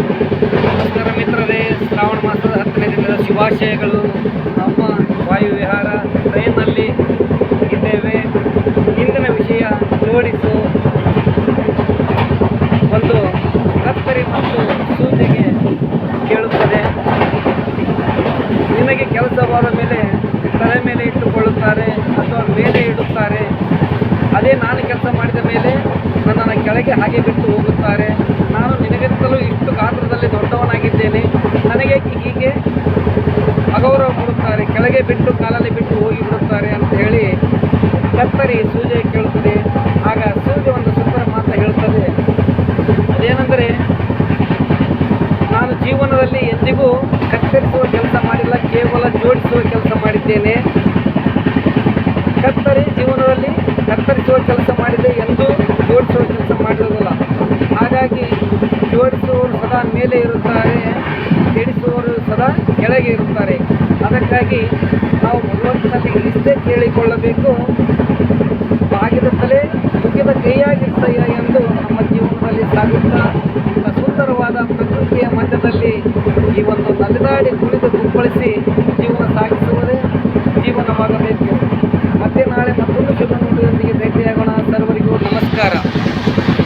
ನಮಸ್ಕಾರ ಮಿತ್ರರೇ, ಶ್ರಾವಣ ಮಾಸದ ಹತ್ತನೇ ದಿನದ ಶುಭಾಶಯಗಳು. ನಮ್ಮ ವಾಯುವಿಹಾರ ಟ್ರೈನ್ನಲ್ಲಿ ಇದ್ದೇವೆ. ಇಂದಿನ ವಿಷಯ ಜೋಡಿಸು. ಒಂದು ಕತ್ತರಿ ಮತ್ತು ಸೂಜಿಗೆ ಕೇಳುತ್ತದೆ. ನಿಮಗೆ ಕೆಲಸವಾದ ಮೇಲೆ ತಲೆ ಮೇಲೆ ಇಟ್ಟುಕೊಳ್ಳುತ್ತಾರೆ ಅಥವಾ ಮೇಲೆ ಇಡುತ್ತಾರೆ. ಅದೇ ನಾನು ಕೆಲಸ ಮಾಡಿದ ಮೇಲೆ ನನ್ನನ್ನು ಕೆಳಗೆ ಹಾಗೆ ಬಿಟ್ಟು ಹೋಗುತ್ತಾರೆ. ಕೆಳಗೆ ಬಿಟ್ಟು ಕಾಲಲ್ಲಿ ಬಿಟ್ಟು ಹೋಗಿ ಬಿಡುತ್ತಾರೆ ಅಂತ ಹೇಳಿ ಕತ್ತರಿ ಸೂಜೆ ಕೇಳುತ್ತದೆ. ಆಗ ಸೂಜೆ ಒಂದು ಸುಂದರ ಮಾತು ಹೇಳುತ್ತದೆ. ಅದೇನೆಂದರೆ, ನಾನು ಜೀವನದಲ್ಲಿ ಎಂದಿಗೂ ಕತ್ತರಿಸುವ ಕೆಲಸ ಮಾಡಿಲ್ಲ, ಕೇವಲ ಜೋಡಿಸುವ ಕೆಲಸ ಮಾಡಿದ್ದೇನೆ. ಕತ್ತರಿ ಜೀವನದಲ್ಲಿ ಕತ್ತರಿಸುವ ಕೆಲಸ ಮಾಡಿದೆ ಎಂದು ಜೋಡಿಸುವ ಕೆಲಸ ಮಾಡಿರೋದಿಲ್ಲ ಹಾಗಾಗಿ ಜೋಡಿಸುವವರು ಸದಾ ಮೇಲೆ ಇರುತ್ತಾರೆ. ಕೆಡಿಸುವವರು ಸದಾ ಕೆಳಗೆ ಇರುತ್ತಾರೆ. ಅದಕ್ಕಾಗಿ ನಾವು ಭಗವಂತನಲ್ಲಿ ಇಷ್ಟೇ ಕೇಳಿಕೊಳ್ಳಬೇಕು. ಬಾಗಿದ ತಲೆ ಮುಗಿದ ಕೈಯಾಗಿರ್ತಯ್ಯ ಎಂದು ನಮ್ಮ ಜೀವನದಲ್ಲಿ ಸಾಗುತ್ತಾ ಸುಂದರವಾದ ಪ್ರಕೃತಿಯ ಮಧ್ಯದಲ್ಲಿ ಈ ಒಂದು ನಲಿದಾಡಿ ಕುಳಿತು ಕುಪ್ಪಳಿಸಿ ಜೀವನ ಸಾಗಿಸುವುದೇ ಜೀವನವಾಗಬೇಕು. ಮತ್ತೆ ನಾಳೆ ಮತ್ತೊಂದು ಶುಭ ನುಡಿಯೊಂದಿಗೆ ಭೇಟಿಯಾಗೋಣ. ಸರ್ವರಿಗೂ ನಮಸ್ಕಾರ.